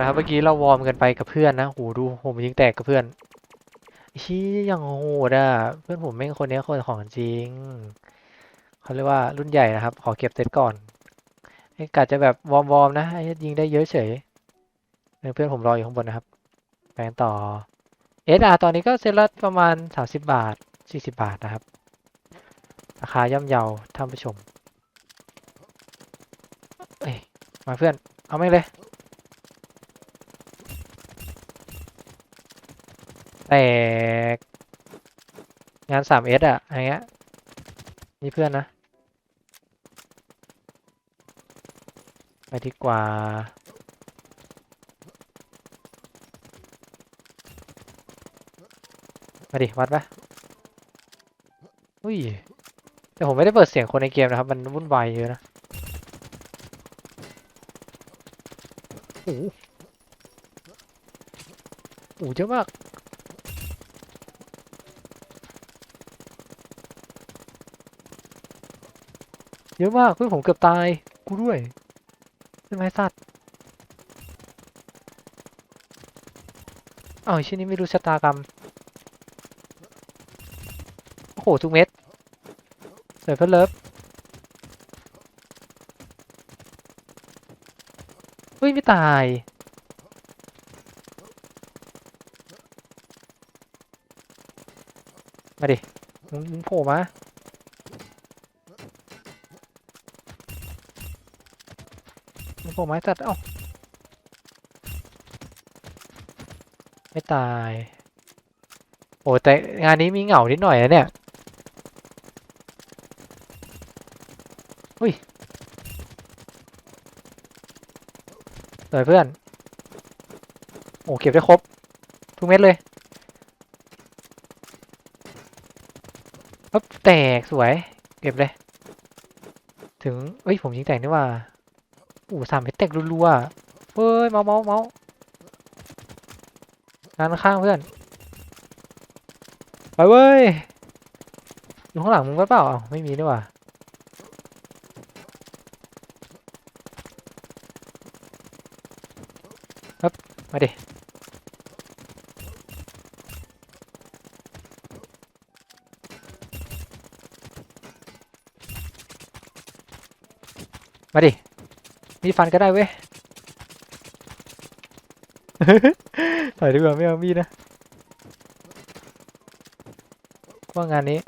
นะครับเมื่อกี้เราวอร์มกันไปกับเพื่อนนะโหดูผมยิงแตกกับเพื่อนชี้ยังโหดอะเพื่อนผมแม่งคนนี้คนของจริงเขาเรียกว่ารุ่นใหญ่นะครับ ขอเก็บเซตก่อนไอ้กาจะแบบวอร์มวอร์มนะไอ้ยิงได้เยอะเฉยเพื่อนผมรออยู่ข้างบนนะครับไปกันต่อเอสอาตอนนี้ก็เซตละประมาณสามสิบบาทสี่สิบบาทนะครับ ราคาย่อมเยาท่านผู้ชมเอ้ยมาเพื่อน เอาไม่เลย แตก งานสามเอสอะอะไรเงี้ยนี่เพื่อนนะ ไปดีกว่า มาดิ วัดปะอุ้ย แต่ผมไม่ได้เปิดเสียงคนในเกมนะครับ มันวุ่นวายเยอะนะโอ้โหโอ้โหเยอะมาก เยอะมากเพื่อนผมเกือบตาย กูด้วยใช่ไหมสัตว์อ้าวไอ้ชิ้นนี้ไม่รู้ชะตากรรม โอ้โห ทุกเม็ดเสือเพื่อนเลิฟเฮ้ย ไม่ตายมาดิมึงโผล่มา ผล่ไม้จัด เอ้า ไม่ตาย โอ้แต่งานนี้มีเหงานิดหน่อยนะเนี่ยอุ้ยสวยเพื่อน โอ้เก็บได้ครบ ทุกเม็ดเลยปึ๊บแตกสวย เก็บเลย ถึงเอ้ย ผมยิงแตกนี่ว่า โอ้สามเม็ดแตกรัวๆเฮ้ยเมาเมาเมางานข้างเพื่อน ไปเว้ย อยู่ข้างหลังมึงเปล่าอ้าวไม่มีนี่หว่าครับมาดิ มาดิ มีฟันก็ได้เว้ย ถอยดีกว่าไม่เอามีดนะ ว่างานนี้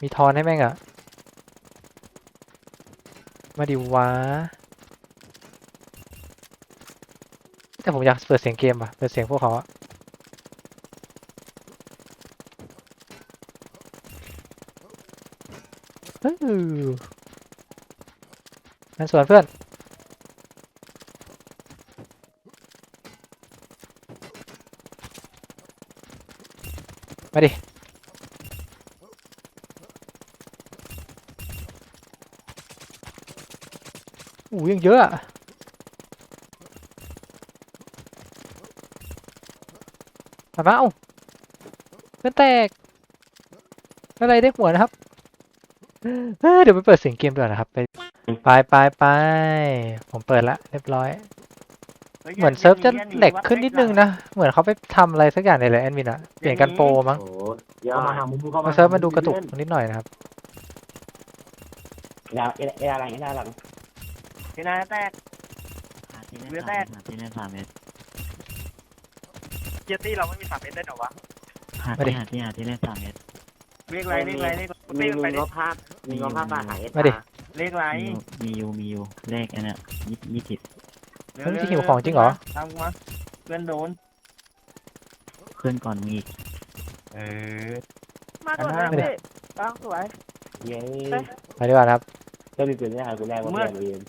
มีทอนให้แม่งอะมาดิวะแต่ผมอยากเปิดเสียงเกมป่ะ เปิดเสียงพวกเขาอะเออ นั่นสวนเพื่อน มาดิ อู้ยังเยอะอะมาบ้าเอ้าเพื่อนแตกอะไรได้หัวนะครับ เอ้ยเดี๋ยวไปเปิดเสียงเกมด้วยนะครับ ไปไปไปไปผมเปิดละเรียบร้อย เหมือนเซิร์ฟจะแหลกขึ้นนิดนึงนะ เหมือนเขาไปทำอะไรสักอย่างในเลยแอดมินอะเปลี่ยนกันโปรมั้งโอ้เดี๋ยวมาหามุมเข้ามามาเซิร์ฟมันดูกระตุกนิดหน่อยนะครับ เอเอเออะไรเออะไรหลังที่นายแตกหาที่เล่นเรือสาแตมกหาที่เล่นสามเมตรเกียร์ตี้เราไม่มีสามเมตรได้หรอวะหามาดิที่หาที่หาที่เล่นสามเมตรเลขไรเลขไรเลขมีตี้มันมีไปดิงบภาพมีงบภาพมาหาเอสมาดิ เลขไรมีอยู่มีอยู่เลขอันเนี้ยยี่ยี่สิบเฮ้ยจะหิวของจริงเหรอตามกูมาเพื่อนโดนเพื่อนก่อนมีอีกเออ มาก่อนอันะนหน้า พี่ตั้งสวย เย้ไปดีกว่านะครับ ก็มีเปลี่ยนได้หากูแรกว่าเปลี่ยนเรียน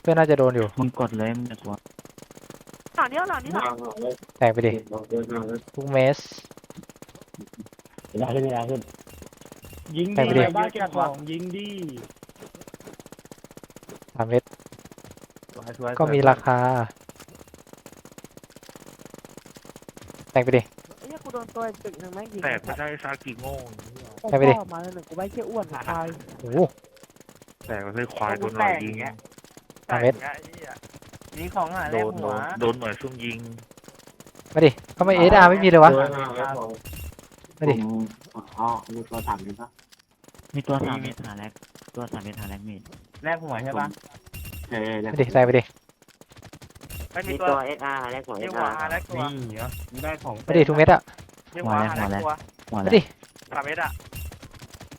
เพื่อนน่าจะโดนอยู่ มึงกดเลยมึงจะกลัวหลังเดียวหลังนี้หลังแตกไปดิทุกเมส เวลาขึ้นเวลาขึ้น ยิงแตกไปดิบ้าเก็บของยิงดิสามเมตรก็มีราคา แตกไปดิ ไอ้เหี้ยกูโดนตัวอีกตึกหนึ่งแม่งยิงแตกไม่ใช่ซากิโง่ผมไปไปดิ พ่อมาเลยหนึ่งกูไม่เชี่ยอ้วนตายโอ้โห แตกไม่ใช่ควายโดนหลอกยิงสามเมตรนี่ของอะโดแรกนหัโดวนโดนหน่วยซุ่มยิงมาดิทำไมเอสอาร์ไม่มีเลยวะตัวหน้าแล้วผมมาดิผมอ๋อมีตัวสามอยู่ปะ มีตัวสามเมตรหาแรกตัวสามเมตรหาแรกมีดแรกหัวใช่ปะเออมาดิใส่ไปดิไม่มีมีตัวตัวเอสอาร์แรกของเอยี่สหัวอาร์อาร์และตัวนี่เหรอมึงได้ของมาดิทุกเม็ดอะยี่หัวอาร์และตัวหัวมาแล้วดิสามเมตรอะ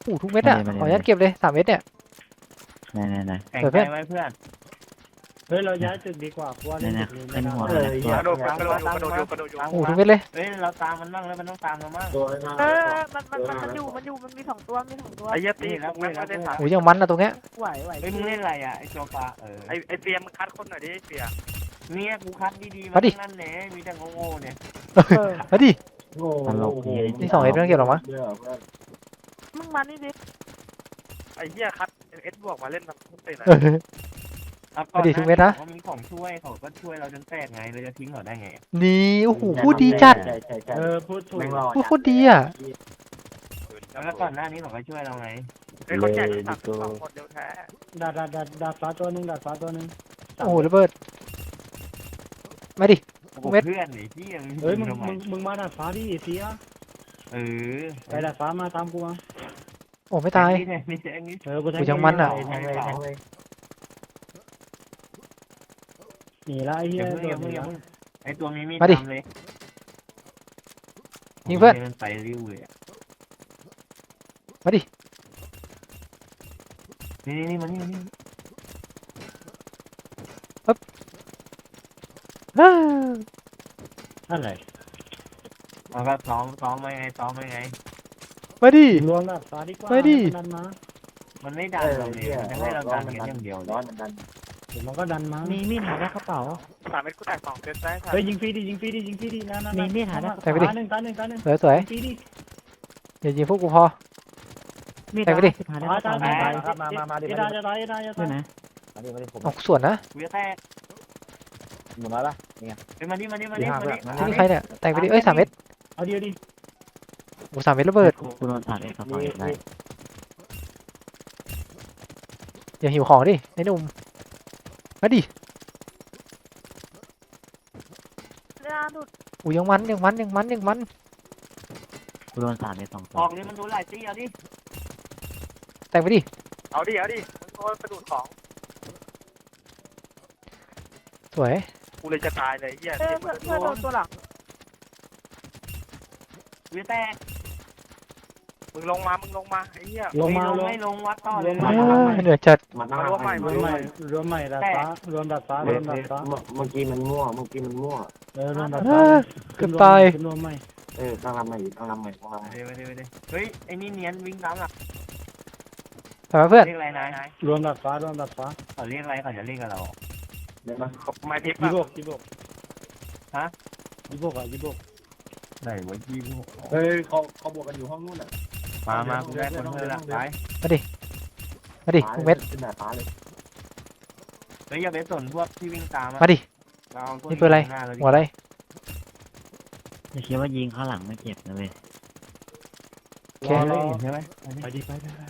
โอ้ทุกเม็ดอะมาดิขอมาดิอนุญาตเก็บเลยสามเม็ดเนี่ย ไหนไหนไหนแข่งเปิดใจเพื่อนไว้เพื่อน เฮ้ยเราย้ายจุดดีกว่าเพราะว่าไหนเล่นไหนจุดนี้ขึ้ไม่นได้หัวเอแล้วอตัวกระโดดกระโดดกระโดดกระโดดอยู่โอ้ทุกเม็ดเลยเฮ้ยเราตามมันบ้างแล้วมันต้องตามเราบ้างตัวหน้าเออมันมันมันมันอยู่มันอยู่มันมีสองตัวมีสองตัวไอ้เหี้ยตีแล้วไม่ได้ถามโอ้ยังมันอะตรงเนี้ยไหวไหวเฮ้ยมึงเล่นอะไรอะไอ้โจฟ้าเออไอ้ไอ้เปียมคัดคนหน่อยดิไอ้เปียเนี่ยกูคัดดีๆมาดิทั้งนั่นแหละมีแต่โง่ๆเนี่ยเออมาดิโง่โหนี่สองเอสไม่ต้องเก็บหรอวะเดี๋ยวเพื่อนมึงมานี่ดิไอ้เหี้ยคัดเอสบวกมาเล่นทำทุกเตะ เออเอามาดิทุกเม็ดนะเขามีของช่วยเขาก็ช่วยเราจนแตกไงเราจะทิ้งเขาได้ไงนี่โอ้โหพูดดีจัด ใช่ใช่ใช่เออพูดถูกแม่งรอพูดโคตรดีอะ แล้วก่อนหน้านี้เขาก็ช่วยเราไงไอ้คนแก่ที่สามสิบสองคนเดียวแท้ดาดดาดดาดดาดฟ้าตัวหนึ่งดาดฟ้าตัวหนึ่งโอ้โหระเบิดมาดิ โอ้โหเม็ด เพื่อนนี่ที่ยังเฮ้ยมึงทำไมมึงมึงมาดาดฟ้าดิเสียเออไปดาดฟ้ามาตามกูมาโอ้ไม่ตายแทงนี่แทงนี่ เออกูกูยังมันอะแทงเลยแทงเลย หนีละไอ้เหี้อยย่าเพิ่งโดอย่านหเพิ่งนีอย่าละเพิ่งไอตัวนี้มีมาดิตามเลยยิงเพื่อนโโหมันไปริ้วเลยอะมาดิ นี่นี่นี่มานี่มานี่อ้าอะไรเอาก็ซ้อมซ้อมไว้ไงซ้อมไว้ไง มาดิ รวมดาดฟ้าดีกว่าไปดิดันมามันไม่ดันเราเลยมันจะให้เราดันกันอย่างเดียวเลร้อยนมันดันเดี๋ยวมันก็ดันมามีมีดหาได้กระเป๋า สามเมตรกูแตกสองเซตได้ค่ะเฮ้ยยิงฟรีดิยิงฟรีดิยิงฟรีดินั่นนั่นมีมีดหาได้แต่ไปดิ ตาหนึ่งตาหนึ่งตาหนึ่งสวยสวยยิงฟรีดิอย่ายิงพวกกูพอ มีดแต่ไปดิ หาได้ตายกระตายเป๋าตายตายมามามาดิจะตายจะตายจะตายจะใช่ตายไหมมาดิมาดิผมเอาส่วนนะกูจะแตกหมุนร้อยป่ะเฮ้ยมานี่มานี่มานี่มานี่ที่นี่ใครเนี่ยแต่งไปดิเอ้ยสามเม็ดเอาเดียวดิโอ้สามเม็ดระเบิดกูโดนสามเมตรกระเป๋าอีกได้อย่าหิวของดิไอ้หนุ่ม มาดิเรือดุดอู้ยังมันยังมันยังมันยังมันกูโดนสามเมตรสองตัอวอกเลยมันโดนหลายตีเอาดิ แต่งไปดิเอาดิ เอาดิมึงโดนกระดูดของ สวยกูเลยจะตายเลยไอ้เหี้ยเออเพื่อนเพื่อนโดนตัวหลังกูจะแตก มึงลงมา มึงลงมาไอ้เหี้ยลงมาไลลง ไม่ลงวัดต่อเลยลงมาอ้าเหนื่อยจัด มันต้องรวมใหม่รวมใหม่รวมใหม่ดาดฟ้ารวมดาดฟ้ารวมดาดฟ้าเมื่อกี้มันมั่วเมื่อกี้มันมั่ว เออรวมดาดฟ้าอ้าเกือบตาย ขึ้นรวมใหม่เออต้องรำใหม่ต้องรำใหม่ต้องรำใหม่เดี๋ยวเดี๋ยวเดี๋ยวเฮ้ย ไอ้นี่เนียนวิ่งตามหลังทำไมเพื่อน เรียกอะไรนายรวมดาดฟ้ารวมดาดฟ้าเขาเรียกอะไรเขาจะเรียกกับเราได้ไหมไม่พลิกยี่อะบกยี่บกฮะยี่บกอะยี่บกไหนวะยี่ห้อเฮ้ยเขาเขาบวกกันอยู่ห้องนู้นอะ มามากูได้คนเพื่อนละไปมาดิทุกเม็ดขึ้นหน้าฟ้าเลยเฮ้ยอย่าไปสนพวกที่วิ่งตามอะมาดิ เราอาพวกนี่เปิดอะไร ข้างหน้าเราดิหัวอะไรอย่าคิดว่ายิงข้างหลังไม่เจ็บนะเว้ยโอเครอเลยใช่ไหมไปดิไปดิไป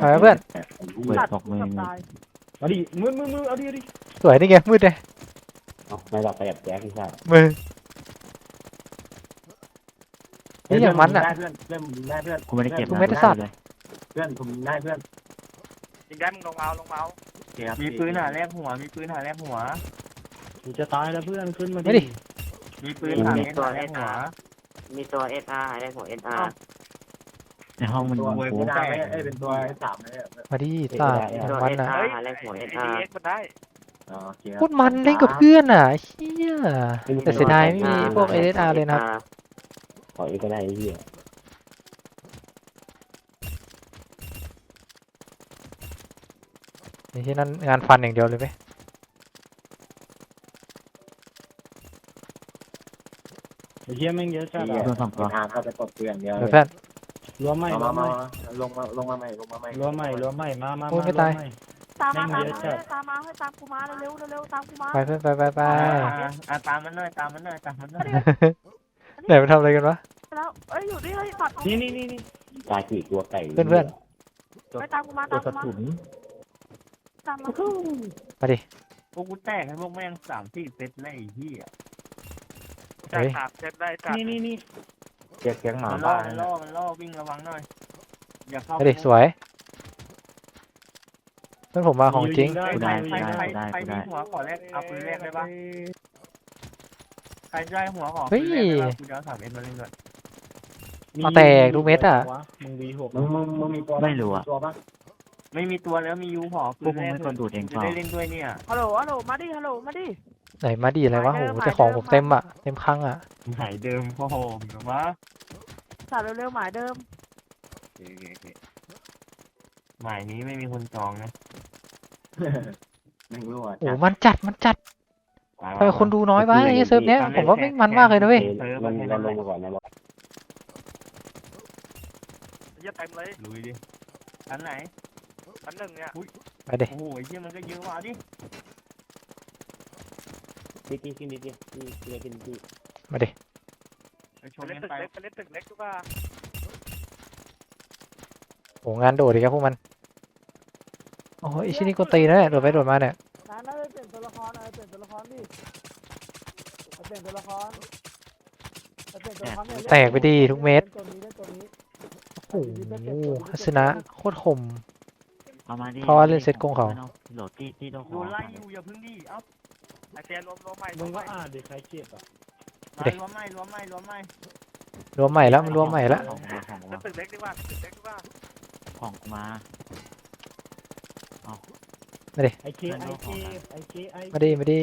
เอาไว้เพื่อนเปิดตกมือเกือบตายมาดิมือมือมือเอาดิเอาดิสวยนี่ไงมืดเลยไม่หลอกไปแบบแจ๊คที่ใช่มือ นี่อย่างมันอะได้เพื่อนเพื่อนได้เพื่อนกูไม่ได้เก็บกูนะไม่ได้สัตว์เลยเพื่อนผมได้เพื่อนยิงได้มึงลงมาเอาลงมาเอามีปืนหาแลกหัว มีปืนหาแลกหัวกูจะตายแล้วเพื่อนขึ้นมามาดิ มีปืนหาเม็ดหาแลกหัวมีตัวเอสอาร์อะไรของเอสอาร์ในห้องมันตัวยิงเวกูฟได้เอ้เป็นตัวเอสสามเลยมาดิสามอย่างมันอะเฮ้ยไอ้เอ็กมันได้อ๋อโอเคพูดมันเล่นกับเพื่อนอะเชี่ยแต่เสียดายไม่มีพวก SSR เลยนะครับ ขออีกก็ได้ไอ้เหี้ยนี่ที่นั่นงานฟันอย่างเดียวเลยไหมไอ้เหี้ยแม่งเยอะจัดโดนสองตัวทางเข้าไปกดเปลี่ยนเดียวเดี๋ยวเพื่อนรวมใหม่รมาวมใหมาม่ลงมาลงมาใหม่ลงมาใหม่รวมใหม่รวมใหม่มามาโอ้ยไม่ตายรวให ตามมาแม่ตามงเยอะจัมาดตามมาให้ตามกูมาเร็วๆเร็วๆตามกูมาไปเพื่อนไปไปไป อ่าอ่าตามมันหน่อยตามมันหน่อยตามมันหน่อย ไหนมันทำอะไรกันวะ แล้ว เอ้ย อยู่นี่เฮ้ยปัดนี่นี่นี่นี่ตายกี่ตัวไก่เพื่อนเพื่อนไปตามกูมาตามกูมาตามมามาดิ พวกกูแตกให้พวกแม่งสามสี่เซตเลยไอ้เหี้ยจากเฮ้ย สามเซตได้จากนี่นี่นี่เจ็บเสียงหมามันล่อบ้ามันล่อมันล่อวิ่งระวังหน่อย อย่าเข้ามาดิ สวยเพื่อนผมมาของจริงใครกูใครได้ใครกูได้ใครกูได้มีหัวขอแรกเอาปืนแรกได้ปะใครได้หัวขอเฮ้ปืย นแรกได้ปะกูจะเอาสามเอ็มมาเล่นด้วยเอาแตกทุกเม็ดอะมึงวีหกมึงมึงมึงมีตัวไม่รู้อะ ตัวปะไม่มีตัวแล้วมียูขอปืพวกนมึแรงกไม่กดดูดเองเปจะล่าได้เล่นด้วยเนี่ยฮัลโหลฮัลโหลมาดิฮัลโหลมาดิ ไหนมาดีอะไรวะหมายโหเดิมแต่ของหมายเดิผมมเต็มอะเต็มครั้งอะหายเดิมพ่อโหมเหรอวะสัตว์เร็วๆหมายเดิม โอเคโอเคโอเคหมายนี้ไม่มีคนจองนะไม่รู้อะโอ้มันจัดมันจัด ทำไมคนดูน้อยวะไอ้เซิร์ฟเนี้ยผมว่าไม่งมันมากเลยนะเว้ยมันเราลงมาก่อนนะบอกเหี้ยเต็มเลยลุยดิอันไหนอันหนึ่งเนี่ยไปดิโอ้โหไอ้เหี้ยมันก็เยอะว่ะดิตีตีกินดีดีตีตีกินดีมาดิไปชไปนเล่นกันตึกไปเล็กไปเล่นตึกเล็กดีกว่าโอ้งานโดดดีครับพวกมันโอ้ยไอ้ชิ้นนี้กวนตีนนะเนี่ยโดดไปโดดมาเนี่ย อะไรเปลี่ยนตัวละครดิเปลี่ยนตัวละครเปลี่ยนตัวละครเนี่ยแตกไปดีทุกเม็ดตัวนี้เล่นตัวนี้โอ้โหทัศนะโคตรคม เอามาดิเพราะว่าเล่นเซ็ตโกงเขาไม่ต้องโหลดที่ที่ต้องขโดอนไล่อยู่อย่าพึ่งดิเอ้าไอเซียรวมรวมใหม่รมึวงมใหก็ม่อ่านดิใครเจ็บอะมารวมไม่รวมไม่รวมไม่รวมใหม่แล้วมันรวมใหม่แล้วของมาของเล่มานตึกเล็กดีกว่าตึกเล็กดีกว่าของมา ไอเคไอเคไอเคไอมาดิ มาดิ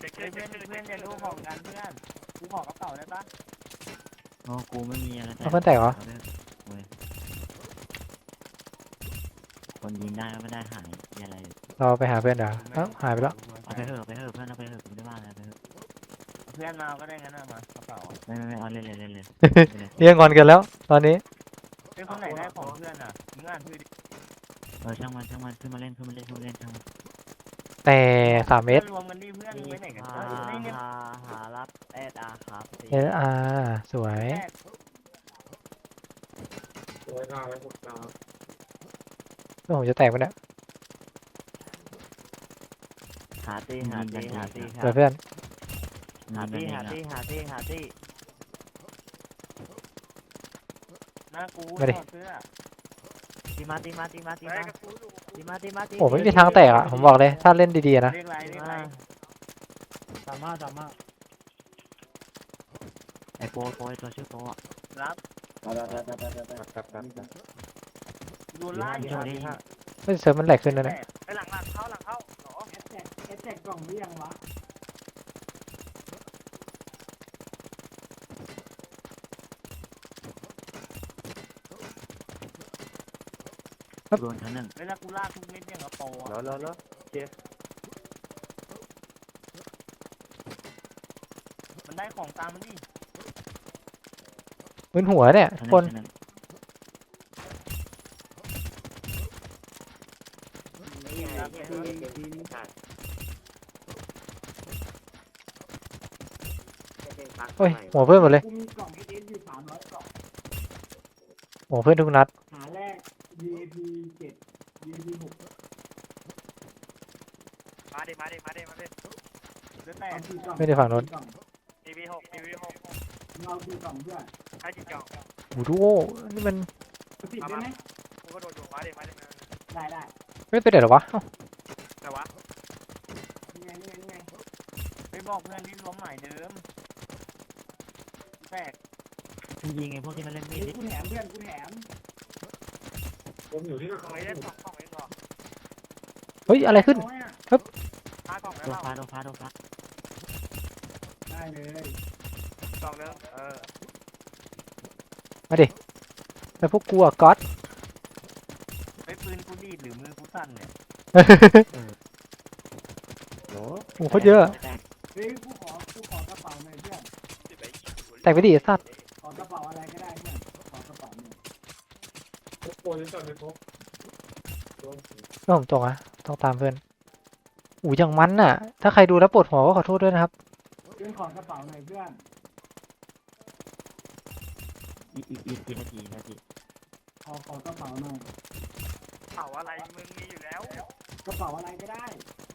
เด็กเพื่เพื่ออนนเพื่เพื่ออนนเพื่อนเรียนรู้ของกันเพื่อนกูขอกระเป๋าได้ปะโอ้กูไม่มีอะไรเอาเพื่อนแตกเหรอาด้โอ้ยคนยิงได้ก็ไม่ได้หายมีอะไรเราไปหาเพื่อนเดี๋ยวเอ้าหายไปแล้ว เอาไปเถอะเอาไปเถอะเพื่อนเอาไปเถอะกูไม่ได้ว่าอะไรเอาไปเถอะเพื่อนมาก็ได้งั้นนะมากระเป๋าไม่ไม่ไม่เอาเล่นเลยเล่นเลยเล่นเลย เรียกงอนกันแล้ว ตอนนี้ เป็นคนไหนได้ของเพื่อนอะมึงอ่านชื่อดิ เออช่างมันช่างมันขึ้นมาเล่นขึ้นมาเล่นขึ้นมาเล่นช่างมันแต่สามเมตรรวมกันดิเพื่อนไปไหนกันหานี่เนี่ยหาหารับเอ็ดอาครับเอสอาร์สวยเพื่อนผมจะแตกไปเนี่ยหาตีหาตีหาตีเดี๋ยวเพื่อนหาตีหาตีหาตีหาตีหน้ากูถอดเสื้อ ตีมาตีมาตีมาตีไปมากับกูอยู่ตีมาตีมาตีโอ้ไม่มีทางแตกอะผมบอกเลยถ้าเล่นดีๆนะเรียกไรเรียกไรสามารถสามารถไอโปโปไอตัวชื่อโปอะรับเอาละเอาละเอาละเอาละครับครับโดนไล่โชว์ดิเฮ้ยเซิร์ฟมันแหลกขึ้นแล้วเนี่ยไปหลังหลังเข้าหลังเข้าเหรอเอฟเฟกกล่องหรือยังวะ โดนชั้นหนึ่งเวลากูลากทุกเม็ดอย่างกระโปรงแล้วแล้วแล้วมันได้ของตามมันดิมึนหัวเนี่ยชั้นหคนึ่นงชั้นหนึ่งโอ้ยหัวเพื่อนหมดเลยกูมีกล่องเอสอยู่สามร้อยกล่องหัวเพื่อนทุกนัด หาแรก VIP เจ็ด VIP หก มาดิมาดิมาดิมาดิเดี๋ยวแตกเอาสี่กล่องไม่ได้ฝั่งโน้นสี่กล่องทีวีหกทีวีหกมึงเอาสี่กล่องเพื่อนให้จิตจ่องโอ้โหดูโอ้นี่มันติดได้ไหมกูก็โดนอยู่มาดิมาดิมาดิได้ได้ไม่ไปเดี๋ยวหรอวะเอ้าแต่วะนี่ไงนี่ไงนี่ไงไปบอกเพื่อนที่รวมหมายเดิมแตกกูยิงไอพวกที่มันเล่นมีดเฮ้ยดิกูแถมเพื่อนกูแถมสองไอ้เล่นสองสองเองเหรอเฮ้ย อะไรขึ้นน้อยอะห้ากล่องได้โดเปนล่าฟ้าโดนฟ้าโดนฟ้าได้เลยกล่องเดิมเออแล้วพวกกูอะก๊อตไปปืนกูดีดหรือมือกูสั่นเนี่ยโหโอ้โหโคตรเยอะ แตกเฮ้ยกูขอกูขอกระเป๋าหน่อยเพื่อนแตกไปดิไอ้สัตว์ขอกระเป๋าอะไรก็ได้เพื่อนขอกระเป๋าหน่อยเพื่อนผมตกอะ ต้องตามเพื่อนอู้ยังมันน่ะ ถ้าใครดูแล้วปวดหัวก็ขอโทษด้วยนะครับเพื่อนขอกระเป๋าหน่อยเพื่อนอีกอีกอีกกี่นาทีนาทีขอขอกระเป๋าหน่อยทป๋าอะไรมึงมีอยู่แล้วกระเป๋าอะไรก็ได้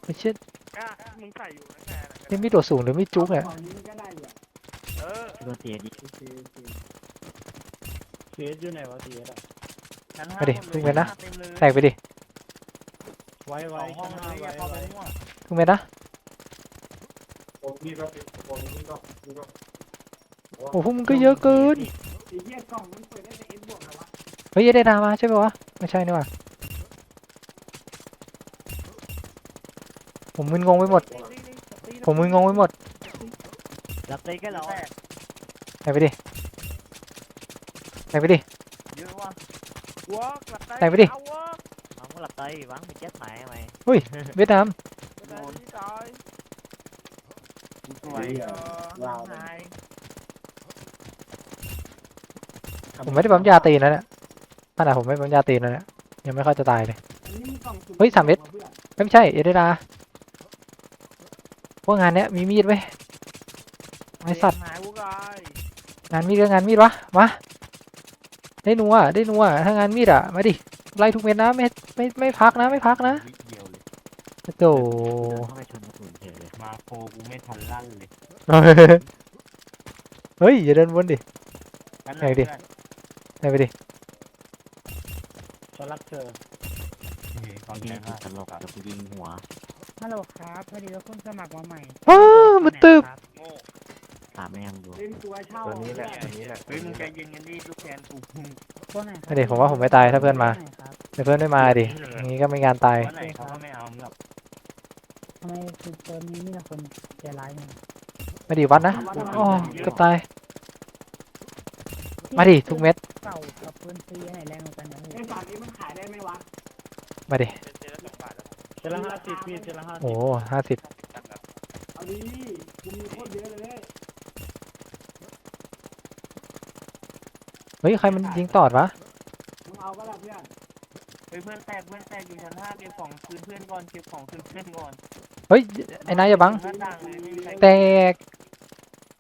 ไม่เช่นก็มึงใส่อยู่นั่นแหละนี่มีตัวสูงหรือมีจุกกเนี่ระยเป๋านี้มันก็ได้อยู่อะเออตัวเสียดีโอเคโอเคเสียอยู่ไหนวะเสียอะชั้นห้ามาดิหมดพึ่งไปนะเต็มเลยแตกไปดิ ไว้สไว้องห้องเลยอย่าเข้าไปมั่วพึ่งไปนะผมนี่ก็ผมนี่ก็นี่ก็โอ้พวกมึงก็เยอะเกินไอ้เหี้ยกล่องมันเปิดได้แต่เอ็นบวกแล้ววะเฮ้ยได้ดามาใช่ไหมวะไม่ใช่นี่หว่าผมมึนงงไปหมด ผมมึนงงไปหมดรับได้ก็แล้วแตกแตกไปดิแตกไปดิเยอะว่ะวอกหลับได้แตกไปดิ เอาวอกน้องหลับได้วังไปเจ็ดหมายไหมเวียดนามโดนตายสวยเออหายผมไม่ได้ปั๊มยาตีนนะเนี่ยขนาดผมไม่ปั๊มยาตีนนะเนี่ยยังไม่ค่อยจะตายเลยอันนี้มีกล่องสุ่เฮ้ยสามเม็ดพื่อนเอ้ยไม่ใช่เอเดดาพวกงานเนี้ยมีมีดไหมไอสัตว์หายวุ้กายงานมีดก็งานมีดวะมาได้นัวได้นัวถ้างานมีดอะมาดิ ไล่ทุกเม็ดนะไม่ไม่ไม่พักนะไม่พักนะวิเดียวเลยโอ้โหเข้าไปชนกระสุนเฉยเลยมาโคกูไม่ทันลั่นเลยเฮ้ยอย่าเดินวนดิกันไหนดิไปไปดิฉันรักเธอความยิแข็งงมากตลกจะกูยิงหัวฮัลโหลครับพอดีว่าเพิ่งสมัครมาใหม่อ้าวมันตึบโง่ ตามไม่ยังดูเล่นตัวเช่าตัวนี้แหละตัวนี้แหละเฮ้ยมึงใจเย็นกันดิลูกแคนกูตัวไหนไม่ดิผมว่าผมไม่ตายถ้าเพื่อนมาตัวไหนครับแต่เพื่อนไม่มาดิอย่างงี้ก็ไม่งานตายวันไหนเขาก็ไม่เอามึงหรอกทำไมคือเติมนี้มีแต่คนใจร้ายเนี่ยไม่ดิวัดนะอ๋อเกือบตาย มาดิทุกเม็ดเก่ากับปืนซีไหนแรงกว่ากันนะพี่ไอ้ฝั่งนี้มันขายได้ไหมวะมาดิเป็นเจละสองบาทแล้วเจละห้าสิบพี่เจละห้าสิบโอ้ห้าสิบเอาดีกูมีโคตรเยอะเลย ฮ้ยใครมันยิงตอดวะมึงเอาก็ละเพื่อนเฮ้ยเพื่อนแตกเพื่อนแตกอยู่ชั้นห้าเก็บของคืนเพื่อนก่อนเก็บของคืนเพื่อนก่อนเฮ้ยไอ้นายอย่าบังหน้าต่างเลยไม่มีใครแตก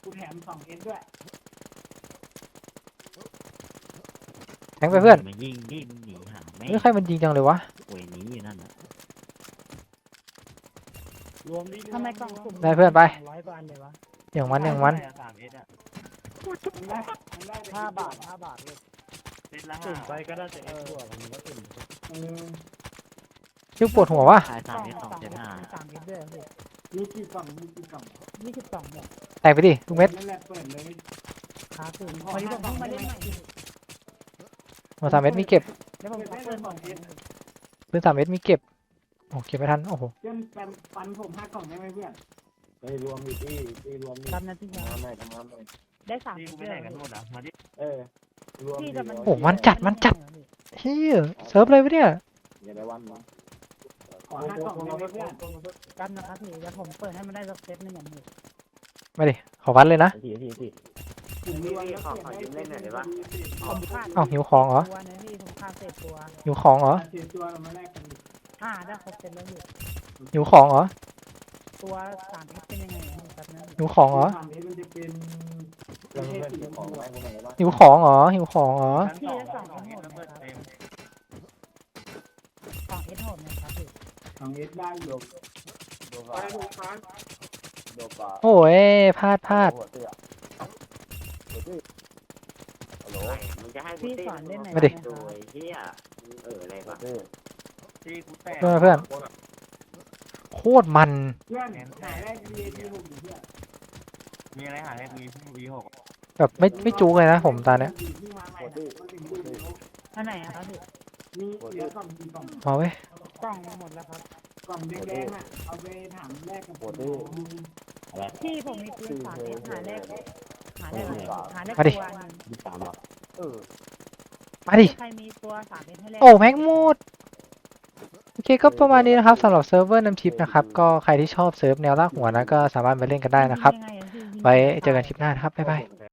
กูแถมสองเอ็นด้วยแทงไปเพื่อนมายิงยิงหนีหาไม่เฮ้ยใครมันยิงจังเลยวะป่วยหนีอยู่นั่นน่ะรวมดิทำไมกล่องสุ่มได้เพื่อนไปร้อยกว่าอันเลยวะอย่างมันอย่างมันสามเอสอะ ห้าบาทห้าบาทเลยเซตละตุ่ห้ามไปก็ได้แต่เอ็กซ์บวกมันก็ตุ่มเออชื่อปวดหัววะขายกสามล่องเมตรสองสองเจ็ดห้าสามเม็ดด้วยพี่มีกี่กล่องมีกี่กล่องยี่สิบสองเนี่ยแตกไปดิทุกเม็ดนั่นแหละเปิดเลยครับพี่พอดีผมเพิ่งมาเล่นใหม่พี่โอ้สามเม็ดมีเก็บแล้วผมขอเปิดก่อนปืนสามเม็ดมีเก็บโอ้เก็บไม่ทันโอ้โหเพื่อนแปมปันผมห้ากล่องได้ไหมเพื่อนเฮ้ยรวมอยู่ที่ที่รวมนี่รับนะพี่คทำรับงานหน่อยทำงานหน่อย ได้สามนี่เม็ดกูด้ไปวยไหนกันหมดอะมาดิเออรวมพี่แต่มันโอ้มันจัดมันจัด เฮียเซิร์ฟเลยวะเนี่ย อย่าได้วันนะขอห้ากล่องได้ไหมเพื่อนกันนะครับพี่แล้วผมเปิดให้มันได้สักเซตหนึงอย่างนี้มาดิ ขอวัดเลยนะ ทีทีทีผมรวมแล้วเปลี่ยนได้ผมขาดเอ้าหิวของเหรอ ตัวนะพี่ผมขาดเศษตัวหิวของเหรอเสียตัวเรามาแลกกันดิอ่าได้ครบเซตแล้วพี่หิวของเหรอตัวสามเอ็กเป็นยังไงอะพี่ครับนะหิวของเหรอ หนบ้างหิวของเหรอหิวของเหรอชั้นสองสองเอสแล้วเปิดเต็มสองเอสโหดนะครับพี่สองเอสได้อยู่โดบาโดบาโอ้ยพลาดพลาดหัวเตี้ยหัวเตี้ยฮัลโหลมึงจะให้กูพี่เต้สอนเล่นไหนมาดิโดยเฮียมึงเอออะไรหัววะเตี้ยที่กูแตกเพื่อนเพื่อนโคตรมันเพื่อนขายได้ VAT หกอยู่เพื่อนมีอะไรหาให้มีวีหก แบบไม่ไม่จูกเลยนะผมตอนเนี้ยที่มาใหม่นะมันถึงดูอยู่อันไหนอะครับพี่มีเหลือกล่องกี่กล่องมาเว้ยกล่องหมดแล้วครับกล่องแดงๆอะเอาไปถามแลกกับผมพี่ผมมีปืนสามเอสหาแรกหาแรกอะไรหาแรกมาดิตัวหนึ่งยี่สามอะเออมาดิ ใครมีตัวสามเอสให้แรกโอ้แม็กหมดโอเคก็ประมาณนี้นะครับสำหรับเซิร์ฟเวอร์น้ำทิปนะครับ ก็ใครที่ชอบเซิร์ฟแนวลากหัวนะก็สามารถมาเล่นกันได้นะครับยังไงอะพี่ยิงไว้เจอกันคลิปหน้านะครับ บ๊ายบายผม